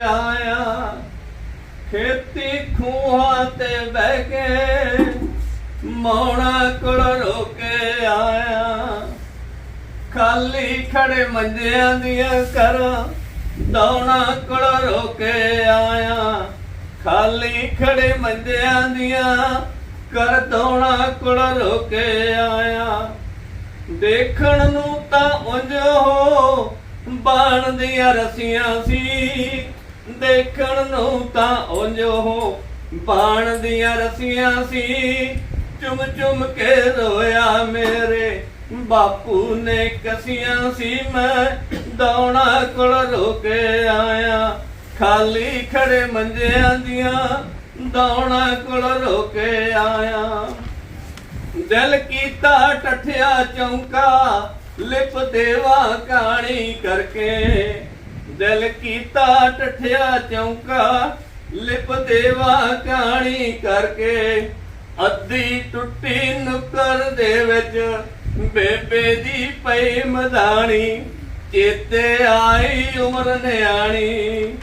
ਆਇਆ, ਖੇਤੀ ਖੂਹਾਂ ਤੇ ਬਹਿ ਕੇ ਮੌਣਾ ਕੋਲ ਰੋਕੇ ਆਇਆ। ਖਾਲੀ ਖੜੇ ਮੰਜਿਆਂ ਦੀਆਂ ਕਰ ਦੌਣਾ ਕੋਲ ਰੋਕੇ ਆਇਆ। ਖਾਲੀ ਖੜੇ ਮੰਜਿਆਂ ਦੀਆਂ ਕਰ ਦੌਣਾ ਕੋਲ ਰੋਕੇ ਆਇਆ। ਦੇਖਣ ਨੂੰ ਤਾਂ ਉਂਝ ਹੋ ਬਾਣ ਦੀਆਂ ਰਸੀਆਂ ਸੀ। ਦੇਖਣ ਨੂੰ ਤਾਂ ਉਂਝ ਬਾਣ ਦੀਆਂ ਰਸੀਆਂ ਸੀ। ਚੁੰਮ ਚੁੰਮ ਕੇ ਰੋਇਆ ਮੇਰੇ ਬਾਪੂ ਨੇ ਕਸੀਆਂ ਸੀ। ਮੈਂ ਦੌਣਾ ਕੋਲ ਰੋ ਆਇਆ। ਖਾਲੀ ਖੜੇ ਮੰਜਿਆਂ ਦੀਆਂ ਦੌਣਾ ਕੋਲ ਰੋ ਆਇਆ। ਦਿਲ ਕੀਤਾ ਟੱਠਿਆ ਚੌਂਕਾ, ਲਿਪ ਦੇਵਾ ਕਹਾਣੀ ਕਰਕੇ। ਦਿਲ ਕੀਤਾ ਟੱਠਿਆ ਚੌਂਕਾ, ਲਿਪ ਦੇਵਾ ਕਾਣੀ ਕਰਕੇ। ਅੱਧੀ ਟੁੱਟੀ ਨੁਕਰ ਦੇ ਵਿੱਚ ਬੇਬੇ ਦੀ ਪਈ ਮਦਾਣੀ, ਚੇਤੇ ਆਈ ਉਮਰ ਨਿਆਣੀ।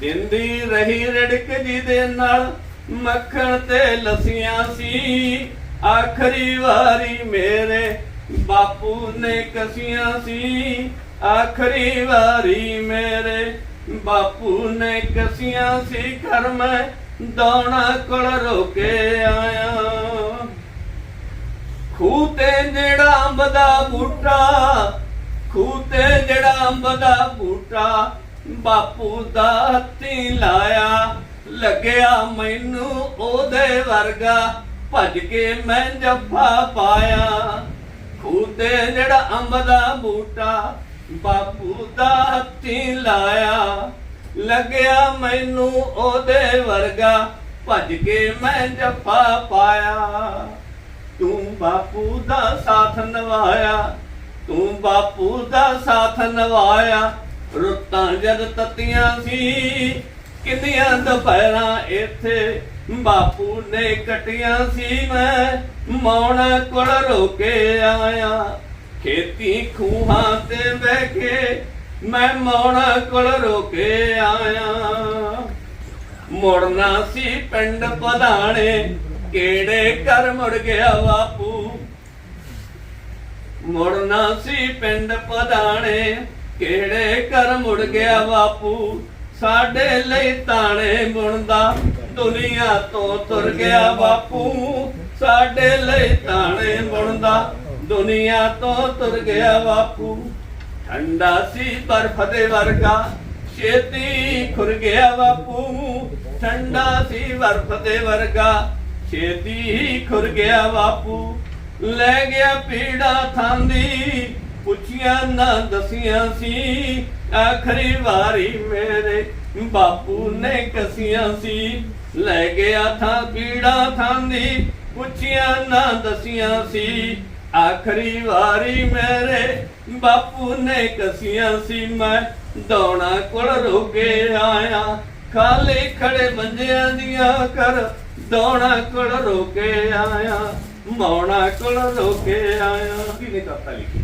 ਦਿੰਦੀ ਰਹੀ ਰੜਕ ਜੀ ਦੇ ਨਾਲ ਮੱਖਣ ਤੇ ਲਸੀਆਂ ਸੀ। ਆਖਰੀ ਵਾਰੀ ਮੇਰੇ ਬਾਪੂ ਨੇ ਕਸੀਆਂ ਸੀ। ਆਖਰੀ ਵਾਰੀ ਮੇਰੇ ਬਾਪੂ ਨੇ ਕਸੀਆਂ ਸੀ ਘਰ ਮੈਂ ਦੌਣਾ ਕੋਲ ਰੋਕੇ ਆਇਆ। ਖੂਹ ਜਿਹੜਾ ਅੰਬ ਦਾ ਬੂਟਾ ਖੂਹ ਜਿਹੜਾ ਅੰਬ ਦਾ ਬੂਟਾ, ਬਾਪੂ ਦਾ ਹੱਥੀ ਲਾਇਆ। ਲੱਗਿਆ ਮੈਨੂੰ ਉਹਦੇ ਵਰਗਾ, ਭੱਜ ਕੇ ਮੈਂ ਜੱਫਾ ਪਾਇਆ। ਖੂਹ ਤੇ ਜਿਹੜਾ ਅੰਬ ਦਾ ਬੂਟਾ ਬਾਪੂ ਦਾ ਹੱਥੀ ਲਾਇਆ, ਲੱਗਿਆ ਮੈਨੂੰ ਉਹਦੇ ਵਰਗਾ, ਭੱਜ ਕੇ ਮੈਂ ਜੱਫਾ ਪਾਇਆ। ਤੂੰ ਬਾਪੂ ਦਾ ਸਾਥ ਨਿਭਾਇਆ, ਤੂੰ ਬਾਪੂ ਦਾ ਸਾਥ ਨਿਭਾਇਆ। ਰੁੱਤਾਂ ਜਦ ਤਤੀਆਂ ਸੀ, ਕਿੰਨੀਆਂ ਦੁਪਹਿਰਾਂ ਇੱਥੇ। ਬਾਪੂ ਨੇ ਕਟੀਆਂ ਸੀ, ਮੈਂ ਮੌਣਾ ਕੋਲ ਰੋਕੇ ਆਇਆ। ਖੇਤੀ ਖੂਹਾਂ ਤੇ ਬਹਿ ਕੇ ਮੈਂ ਮੌਣਾ ਕੋਲ ਰੋਕੇ ਆਇਆ। ਮੁੜਨਾ ਸੀ ਪਿੰਡ ਪਧਾਣੇ, ਕਿਹੜੇ ਕਰ ਮੁੜ ਗਿਆ ਬਾਪੂ? ਮੁੜਨਾ ਸੀ ਪਿੰਡ ਪਧਾਣੇ, ਕਿਹੜੇ ਕਰ ਮੁੜ ਗਿਆ ਬਾਪੂ? ਸਾਡੇ ਲਈ ਤਾਣੇ ਬੁਣਦਾ ਦੁਨੀਆ ਤੋਂ ਤੁਰ ਗਿਆ ਬਾਪੂ। ਸਾਡੇ ਲਈ ਤਾਣੇ ਬੁਣਦਾ ਦੁਨੀਆ ਤੋਂ ਤੁਰ ਗਿਆ ਬਾਪੂ। ਠੰਡਾ ਸੀ ਬਰਫ ਦੇ ਵਰਗਾ, ਛੇਤੀ ਖੁਰ ਗਿਆ ਬਾਪੂ। ਠੰਡਾ ਸੀ ਬਰਫ ਦੇ ਵਰਗਾ, ਛੇਤੀ ਖੁਰ ਗਿਆ ਬਾਪੂ। ਲੈ ਗਿਆ ਪੀੜਾ ਥਾਂਦੀ ਪੁੱਛੀਆਂ ਨਾ ਦਸੀਆਂ ਸੀ। ਆਖਰੀ ਵਾਰੀ ਮੇਰੇ ਬਾਪੂ ਨੇ ਕਸੀਆਂ ਸੀ। ਲੈ ਗਿਆ ਥਾਂ, ਪੀੜਾ ਥਾਂਦੀ ਪੁੱਛੀਆਂ ਨਾ ਦਸੀਆਂ ਸੀ। ਆਖਰੀ ਵਾਰੀ ਮੇਰੇ ਬਾਪੂ ਨੇ ਕਸੀਆਂ ਸੀ, ਮੈਂ ਦੌਣਾ ਕੋਲ ਰੋਕੇ ਆਇਆ। ਖਾਲੀ ਖੜੇ ਮੰਜਿਆਂ ਦੀਆਂ ਕਰ ਦੌਣਾ ਕੋਲ ਰੋਕੇ ਆਇਆ। ਮੌਣਾ ਕੋਲ ਰੋਕੇ ਆਇਆ। ਕਿਨੇ ਕਰਤਾ ਲਿਖੀ?